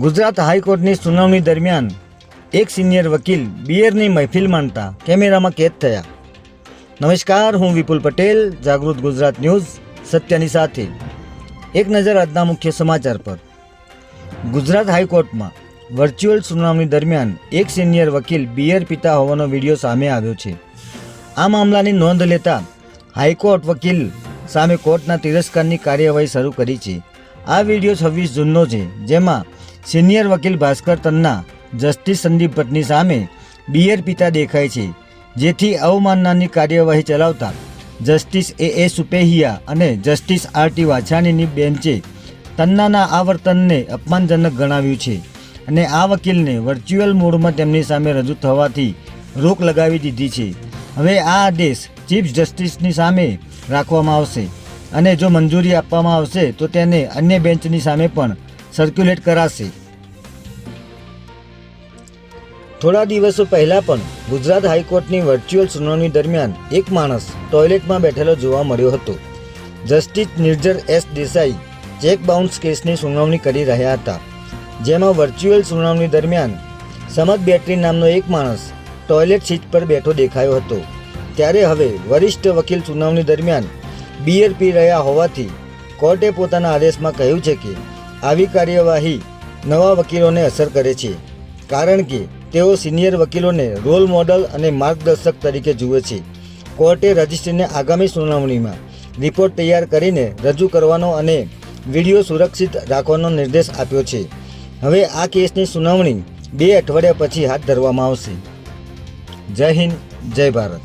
ગુજરાત હાઈકોર્ટની સુનાવણી દરમિયાન એક સિનિયર વકીલ બિયરની મહેફિલ માનતા કેમેરામાં કેદ થયા. નમસ્કાર, હું વિપુલ પટેલ, જાગૃત ગુજરાત ન્યૂઝ, સત્યની સાથે. એક નજર આજના મુખ્ય સમાચાર પર. ગુજરાત હાઈકોર્ટમાં વર્ચ્યુઅલ સુનાવણી દરમિયાન એક સિનિયર વકીલ બિયર પીતા હોવાનો વીડિયો સામે આવ્યો છે. આ મામલાની નોંધ લેતા હાઈકોર્ટ વકીલ સામે કોર્ટના તિરસ્કારની કાર્યવાહી શરૂ કરી છે. આ વીડિયો છવ્વીસ જૂનનો છે, જેમાં સિનિયર વકીલ ભાસ્કર તન્ના, જસ્ટિસ સંદીપ ભટ્ટની સામે બિયર પીતા દેખાય છે, જેથી અવમાનનાની કાર્યવાહી ચલાવતા જસ્ટિસ એ. એ. સુપેહિયા અને જસ્ટિસ આર. ટી. વાછાણીની બેન્ચે તન્નાના આ વર્તનને અપમાનજનક ગણાવ્યું છે અને આ વકીલને વર્ચ્યુઅલ મોડમાં તેમની સામે રજૂ થવાથી રોક લગાવી દીધી છે. હવે આ આદેશ ચીફ જસ્ટિસની સામે રાખવામાં આવશે અને જો મંજૂરી આપવામાં આવશે તો તેને અન્ય બેન્ચની સામે પણ સર્ક્યુલેટ કરાશે. થોડા દિવસો પહેલાં પણ ગુજરાત હાઈકોર્ટની વર્ચ્યુઅલ સુનાવણી દરમિયાન એક માણસ ટોયલેટમાં બેઠેલો જોવા મળ્યો હતો. Justice Nirzar S Desai cheque bounce કેસની સુનાવણી કરી રહ્યા હતા. જેમાં વર્ચ્યુઅલ સુનાવણી દરમિયાન સમદ બેટરી નામનો એક માણસ ટોયલેટ સીટ પર બેઠો દેખાયો હતો. ત્યારે હવે વરિષ્ઠ વકીલ સુનાવણી દરમિયાન બીયર પી રહ્યા હોવાથી કોર્ટે પોતાના આદેશમાં કહ્યું છે કે આવી કાર્યવાહી નવા વકીલોને અસર કરે છે. કારણ કે તેઓ સિનિયર વકીલોને રોલ મોડલ અને માર્ગદર્શક તરીકે જુએ છે. કોર્ટે રજિસ્ટ્રીને આગામી સુનાવણીમાં રિપોર્ટ તૈયાર કરીને રજૂ કરવાનો અને વીડિયો સુરક્ષિત રાખવાનો નિર્દેશ આપ્યો છે. હવે આ કેસની સુનાવણી બે અઠવાડિયા પછી હાથ ધરવામાં આવશે. જય હિન્દ, જય ભારત.